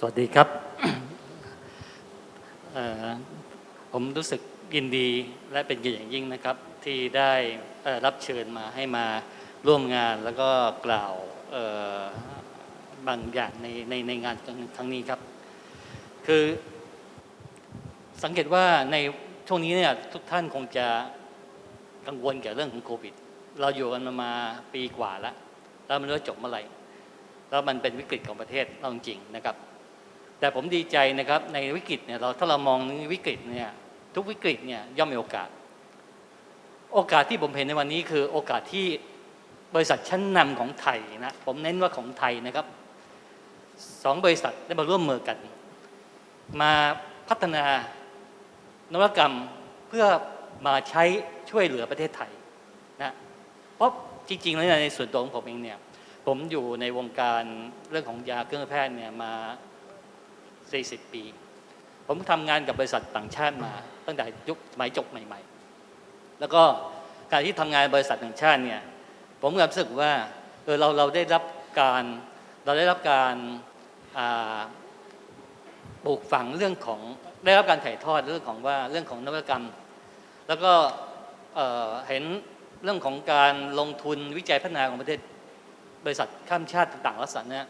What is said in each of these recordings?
สวัสดีครับผมรู้สึกยินดีและเป็นเกียรติอย่างยิ่งนะครับ ที่ได้รับเชิญมาให้มาร่วมงานแล้วก็กล่าวบางอย่างในในในงานครั้งนี้ครับ คือสังเกตว่าในช่วงนี้เนี่ยทุกท่านคงจะกังวลเกี่ยวกับเรื่องของโควิด เราอยู่กันมามาปีกว่าแล้ว แล้วมันรู้ว่าจบเมื่อไหร่แล้วมันเป็นวิกฤตของประเทศเราจริงนะครับ แต่ผมดีใจนะครับในวิกฤตเนี่ยเราถ้าเรามองในวิกฤตเนี่ยทุกวิกฤตเนี่ยย่อมมีโอกาส โอกาสที่ผมเห็นในวันนี้คือโอกาสที่บริษัทชั้นนำของไทยนะผมเน้นว่าของไทยนะครับสองบริษัทได้มาร่วมมือกัน มาพัฒนานวัตกรรมเพื่อมาใช้ช่วยเหลือประเทศไทยนะเพราะจริงๆแล้วในส่วนตัวของผมเองเนี่ยผมอยู่ในวงการเรื่องของยาเครื่องแพทย์เนี่ยมา 40 ปี ผมทำงานกับบริษัทต่างชาติมา ตั้งแต่ยุคสมัยจบใหม่ ๆ แล้วก็การที่ทำงานบริษัทต่างชาติเนี่ยผมก็รู้สึกว่าเออเราเราได้รับการเราได้รับการปลูกฝังเรื่องของได้รับการถ่ายทอดเรื่องของว่าเรื่องของนวัตกรรม แล้วก็เอ่อเห็นเรื่องของการลงทุนวิจัยพัฒนาของประเทศบริษัทข้ามชาติต่างๆลักษณะเนี่ย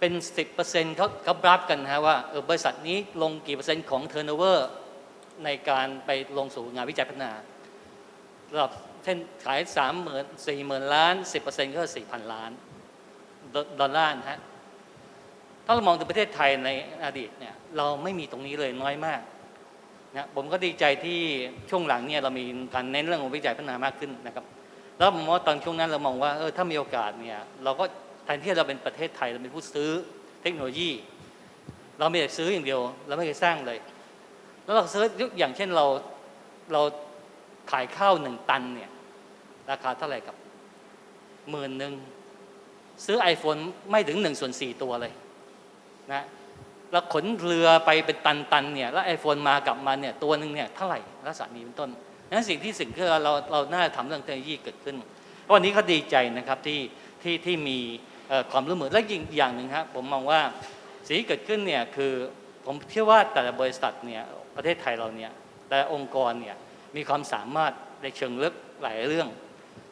เป็น 10%เขาเขาบรับกันนะฮะว่าเออบริษัทนี้ลงกี่เปอร์เซ็นต์ของเทอร์โนเวอร์ในการไปลงสู่งานวิจัยพัฒนาระดับเช่นขายสามหมื่นสี่หมื่นล้าน 10%ก็สี่พันล้าน ดอลลาร์ฮะถ้าเรามองถึงประเทศไทยในอดีตเนี่ยเราไม่มีตรงนี้เลยน้อยมากนะผมก็ดีใจที่ช่วงหลังเนี่ยเรามีการเน้นเรื่องของวิจัยพัฒนามากขึ้นนะครับ แล้วผมว่าตอนช่วงนั้นเรามองว่าเออถ้ามีโอกาสเนี่ยเราก็ นที่เราเป็นประเทศไทยเราเป็นผู้ซื้อเทคโนโลยี เราไม่ได้ซื้ออย่างเดียว เราไม่เคยสร้างเลย แล้วเราซื้อยกอย่างเช่นเราเราขายข้าวหนึ่งตันเนี่ยราคาเท่าไหร่กับหมื่นหนึ่งซื้อ iPhone ไม่ถึงหนึ่งส่วนสี่ตัวเลยนะแล้วขนเรือไปเป็นตันๆเนี่ยแล้ว iPhone มากลับมาเนี่ยตัวหนึ่งเนี่ยเท่าไหร่ลักษณะนี้เป็นต้นนั้นสิ่งที่สิ่งที่เราเราน่าทำเรื่องเทคโนโลยีเกิดขึ้นวันนี้ก็ดีใจนะครับที่ที่ที่มี ความร่วมมือและอีกอย่างหนึ่งครับผมมองว่าสิ่งที่เกิดขึ้นเนี่ยคือผมเชื่อว่าแต่ละบริษัทเนี่ยประเทศไทยเราเนี่ยแต่องค์กรเนี่ยมีความสามารถในเชิงลึกหลายเรื่อง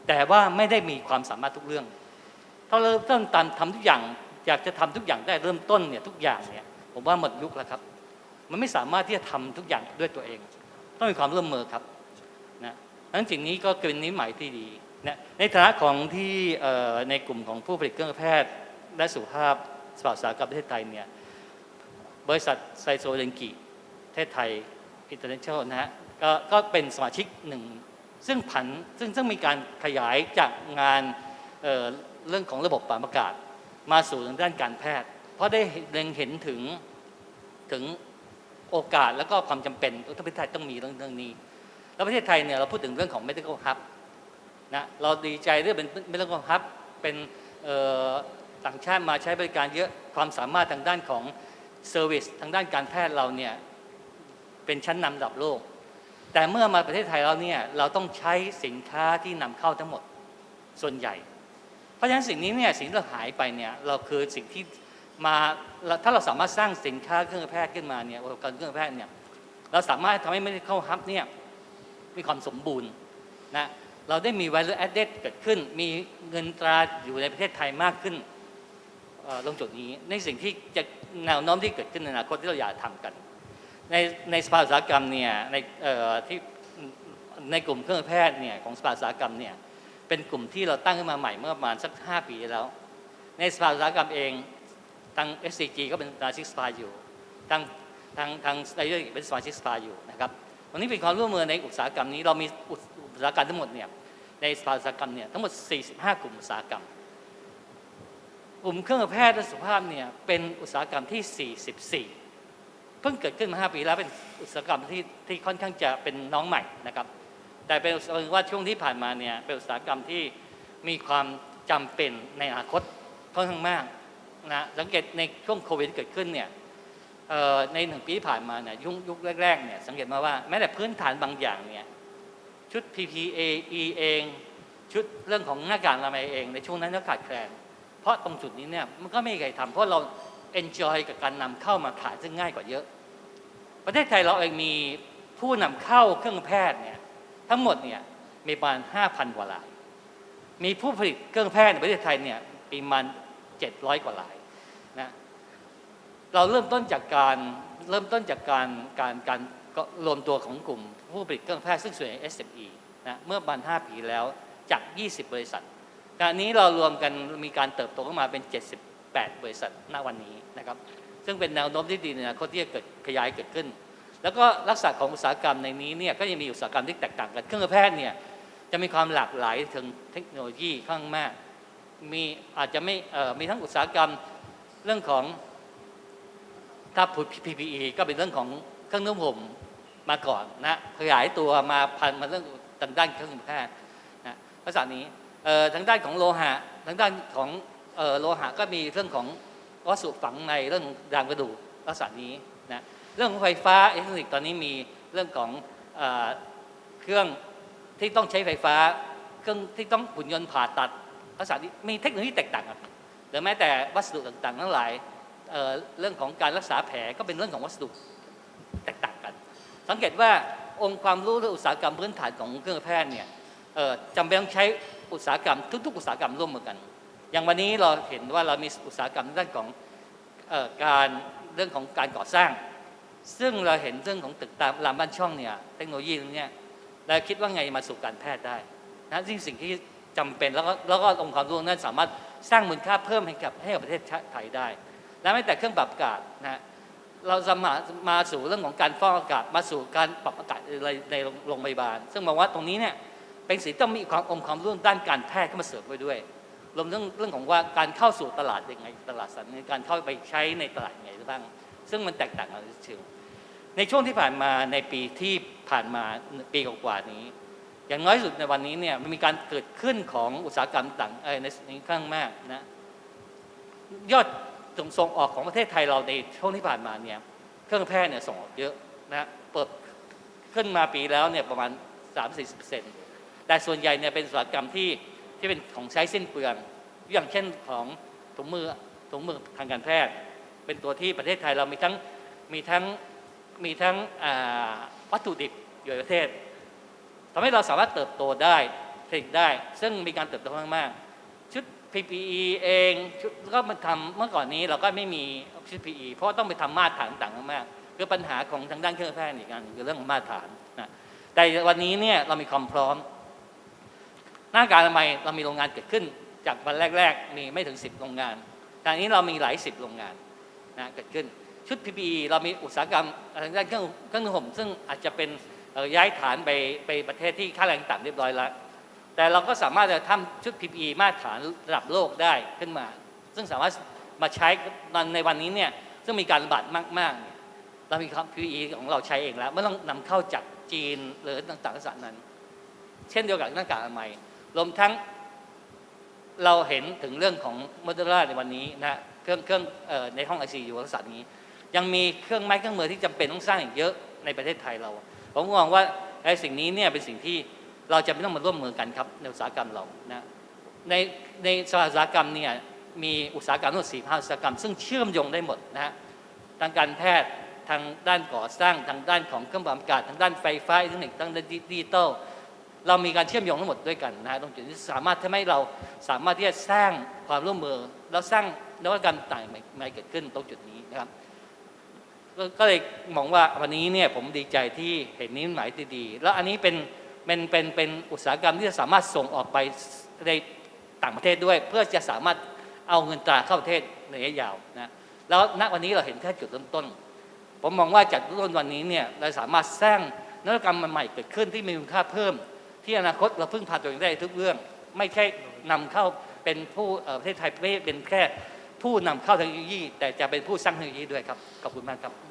แต่ว่าไม่ได้มีความสามารถทุกเรื่อง ถ้าเราเริ่มตันทำทุกอย่างอยากจะทำทุกอย่างได้เริ่มต้นเนี่ยทุกอย่างเนี่ยผมว่าหมดยุคแล้วครับ มันไม่สามารถที่จะทำทุกอย่างด้วยตัวเอง ต้องมีความร่วมมือครับนะนั้นสิ่งนี้ก็เป็นนิมิตหมายที่ดี นะในฐานะของที่ในกลุ่มของผู้ผลิตเครื่องแพทย์ และสุขภาพสภาอุตสาหกรรมประเทศไทยเนี่ยบริษัทไซโซเลนกิประเทศไทยอินเตอร์เนชั่นแนลนะฮะก็ก็เป็นสมาชิกหนึ่ง ซึ่งผันซึ่งซึ่งมีการขยายจากงานเเรื่องของระบบปรับอากาศ มาสู่ทางด้านการแพทย์ เพราะได้เล็งเห็นถึงถึงโอกาสและก็ความจำเป็นที่ประเทศไทยต้องมีเรื่องเรื่องนี้ แล้วประเทศไทยเนี่ยเราพูดถึงเรื่องของ medical hub นะเราดีใจเรื่องเป็น medical hub เป็นเอ่อต่างชาติมาใช้บริการเยอะความสามารถทางด้านของ service ทางด้านการแพทย์เราเนี่ยเป็นชั้นนำระดับโลก แต่เมื่อมาประเทศไทยเราเนี่ยเราต้องใช้สินค้าที่นำเข้าทั้งหมดส่วนใหญ่ เพราะฉะนั้นสิ่งนี้เนี่ยสิ่งที่เราหายไปเนี่ยเราคือสิ่งที่มาถ้าเราสามารถสร้างสินค้าเครื่องแพทย์ขึ้นมาเนี่ยอุปกรณ์เครื่องแพทย์เนี่ยเราสามารถทำให้ medical hub เนี่ยมีความสมบูรณ์นะ เราได้มี value added เกิดขึ้น มีเงินตราอยู่ในประเทศไทยมากขึ้นเอ่อตรงจุดนี้ในสิ่งที่จะแนวโน้มที่เกิดขึ้นในอนาคตที่เราอยากทำกัน ในในสภาอุตสาหกรรมเนี่ยในที่ในกลุ่มเครื่องแพทย์เนี่ยของสภาอุตสาหกรรมเนี่ยเป็นกลุ่มที่เราตั้งขึ้นมาใหม่เมื่อประมาณสัก 5 ปีแล้ว ในสภาอุตสาหกรรมเองทาง SCG ก็เป็นสมาชิกสภาอยู่ทางทางทางไดเรเป็นสมาชิกสภาอยู่นะครับวันนี้เป็นความร่วมมือในอุตสาหกรรมนี้เรามีอุตสาหกรรมทั้งหมดเนี่ย ในสภาอุตสาหกรรมเนี่ยทั้งหมด 45 กลุ่มอุตสาหกรรม กลุ่มเครื่องแพทย์และสุขภาพเนี่ยเป็นอุตสาหกรรมที่ 44 เพิ่งเกิดขึ้นมา 5 ปีแล้วเป็นอุตสาหกรรมที่ที่ค่อนข้างจะเป็นน้องใหม่นะครับ แต่เป็นอุตสาหกรรมว่าช่วงที่ผ่านมาเนี่ยเป็นอุตสาหกรรมที่มีความจำเป็นในอนาคตค่อนข้างมากนะสังเกตในช่วงโควิดเกิดขึ้นเนี่ยในหนึ่งปีที่ผ่านมาเนี่ยยุคยุคแรกๆเนี่ยสังเกตมาว่าแม้แต่พื้นฐานบางอย่างเนี่ย ชุด PPE เอง ชุดเรื่องของหน้ากากอนามัยเองในช่วงนั้นก็ขาดแคลนเพราะตรงจุดนี้เนี่ยมันก็ไม่มีใครทำเพราะเรา enjoy กับการนำเข้ามาขายซึ่งง่ายกว่าเยอะ ประเทศไทยเราเองมีผู้นำเข้าเครื่องแพทย์เนี่ยทั้งหมดเนี่ยมีประมาณ5,000 กว่าราย มีผู้ผลิตเครื่องแพทย์ในประเทศไทยเนี่ยประมาณ700 กว่ารายนะเราเริ่มต้นจากการเริ่มต้นจากการการการ ก็รวมตัวของกลุ่มผู้ผลิตเครื่องแพทย์ซึ่งส่วนใหญ่ SME นะเมื่อประมาณ5ปีแล้วจาก 20 บริษัทขณะนี้เรารวมกันมีการเติบโตขึ้นมาเป็น 78 บริษัทณวันนี้นะครับ ซึ่งเป็นแนวโน้มที่ดีในอนาคตที่จะเกิดขยายเกิดขึ้น แล้วก็ลักษณะของอุตสาหกรรมในนี้เนี่ยก็ยังมีอุตสาหกรรมที่แตกต่างกัน เครื่องแพทย์เนี่ยจะมีความหลากหลายถึงเทคโนโลยีข้างมาก มีอาจจะไม่เอ่อมีทั้งอุตสาหกรรมเรื่องของถ้าพูด PPE ก็เป็นเรื่องของเครื่องนุ่มห่ม มาก่อนนะขยายตัวมาพันมาเรื่องทางด้านเครื่องมือแพทย์นะลักษณะนี้เอ่อทางด้านของโลหะทางด้านของโลหะก็มีเรื่องของวัสดุฝังในเรื่องดามกระดูกลักษณะนี้นะเรื่องของไฟฟ้าอิเล็กทรอนิกส์ตอนนี้มีเรื่องของเออเครื่องที่ต้องใช้ไฟฟ้า เครื่องที่ต้องหุ่นยนต์ผ่าตัดลักษณะนี้มีเทคโนโลยีแตกต่างกันหรือแม้แต่วัสดุต่างๆทั้งหลายเเรื่องของการรักษาแผลก็เป็นเรื่องของวัสดุแตกต่าง สังเกตว่าองค์ความรู้เรื่องอุตสาหกรรมพื้นฐานของเครื่องแพทย์เนี่ยจำเป็นต้องใช้อุตสาหกรรมทุกๆ อุตสาหกรรมร่วมมือกัน อย่างวันนี้เราเห็นว่าเรามีอุตสาหกรรมในด้านของออการเรื่องของการก่อสร้าง ซึ่งเราเห็นเรื่องของตึกตามรามบ้านช่องเนี่ยเทคโนโลยีตรงนี้เราคิดว่าไงมาสู่การแพทย์ได้นะซึ่งสิ่งที่จำเป็นแล้วก็แล้วก็องค์ความรู้นั้นสามารถสร้างมูลค่าเพิ่มให้กับให้กับประเทศไทยได้ และไม่แต่เครื่องปรับอากาศนะ เราจะมามาสู่เรื่องของการฟอกอากาศมาสู่การปรับอากาศในในโรงพยาบาล ซึ่งมองว่าตรงนี้เนี่ยเป็นสิ่งต้องมีความองค์ความรู้ด้านการแพทย์เข้ามาเสริมไว้ด้วยรวมถึงเรื่องของว่าการเข้าสู่ตลาดยังไงตลาดสันการเข้าไปใช้ในตลาดยังไงบ้าง ซึ่งมันแตกต่างกันเชิงในช่วงที่ผ่านมาในปีที่ผ่านมาปีกว่านี้ อย่างน้อยสุดในวันนี้เนี่ยมันมีการเกิดขึ้นของอุตสาหกรรมต่างเอ่อในในข้างมากนะยอด ส่งออกของประเทศไทยเราในช่วงที่ผ่านมาเนี่ยเครื่องแพทย์เนี่ยส่งออกเยอะนะเปิดขึ้นมาปีแล้วเนี่ยประมาณ3-40%แต่ส่วนใหญ่เนี่ยเป็นอุตสาหกรรมที่ที่เป็นของใช้สิ้นเปลือง อย่างเช่นของถุงมือถุงมือทางการแพทย์ เป็นตัวที่ประเทศไทยเรามีทั้งมีทั้งมีทั้งวัตถุดิบอยู่ในประเทศทำให้เราสามารถเติบโตได้ผลิตได้ ซึ่งมีการเติบโตมากๆ PPE เองก็มาทำเมื่อก่อนนี้เราก็ไม่มีชุด PPE เพราะต้องไปทำมาตรฐานต่างๆมากคือปัญหาของทางด้านเครื่องแพทย์อีกอันคือเรื่องของมาตรฐานนะแต่วันนี้เนี่ยเรามีความพร้อม หน้ากากอนามัยเรามีโรงงานเกิดขึ้น จากวันแรก ๆ มีไม่ถึง 10 โรงงานตอนนี้เรามีหลายสิบโรงงานนะเกิดขึ้นชุด PPE เรามีอุตสาหกรรมทางด้านเครื่องเครื่องห่มซึ่งอาจจะเป็นย้ายฐานไปไปประเทศที่ค่าแรงต่ำเรียบร้อยแล้ว แต่เราก็สามารถจะทำชุด PPE มาตรฐานระดับโลกได้ขึ้นมา ซึ่งสามารถมาใช้ในวันนี้เนี่ยซึ่งมีการระบาดมากๆเนี่ยเรามี PPE ของเราใช้เองแล้วไม่ต้องนำเข้าจากจีนหรือต่างๆลักษณะนั้น เช่นเดียวกับหน้ากากอนามัยรวมทั้งเราเห็นถึงเรื่องของโมเดอร่าในวันนี้นะเครื่องเครื่องในห้องไอซียูลักษณะนี้ ยังมีเครื่องไม้เครื่องมือที่จำเป็นต้องสร้างอีกเยอะในประเทศไทยเรา ผมมองว่าไอ้สิ่งนี้เนี่ยเป็นสิ่งที่ เราจะไม่ต้องมาร่วมมือกันครับในอุตสาหกรรมเรานะในในอุตสาหกรรมเนี่ยมีอุตสาหกรรมทั้งหมดสี่ภาคอุตสาหกรรม ซึ่งเชื่อมโยงได้หมดนะฮะทางการแพทย์ทางด้านก่อสร้างทางด้านของเครื่องปรับอากาศทางด้านไฟฟ้าอิเล็กทรอนิกส์ทางด้านดิจิตอลเรามีการเชื่อมโยงทั้งหมดด้วยกันนะฮะตรงจุดนี้สามารถทำให้เราสามารถที่จะสร้างความร่วมมือแล้วสร้างนวัตกรรมต่างใหม่เกิดขึ้นตรงจุดนี้นะครับก็เลยมองว่าวันนี้เนี่ยผมดีใจที่เห็นนิมิตหมายที่ดีแล้วอันนี้เป็น เป็นเป็นเป็นอุตสาหกรรมที่จะสามารถส่งออกไปในต่างประเทศด้วย เพื่อจะสามารถเอาเงินตราเข้าประเทศในระยะยาวนะแล้วณวันนี้เราเห็นแค่จุดเริ่มต้น ผมมองว่าจากต้นวันนี้เนี่ยเราสามารถสร้างนวัตกรรมใหม่เกิดขึ้นที่มีคุณค่าเพิ่ม ที่อนาคตเราพึ่งพาตัวเองได้ทุกเรื่อง ไม่ใช่นำเข้าเป็นผู้ประเทศไทยไม่เป็นแค่ผู้นำเข้าเทคโนโลยี แต่จะเป็นผู้สร้างเทคโนโลยีด้วยครับขอบคุณมากครับ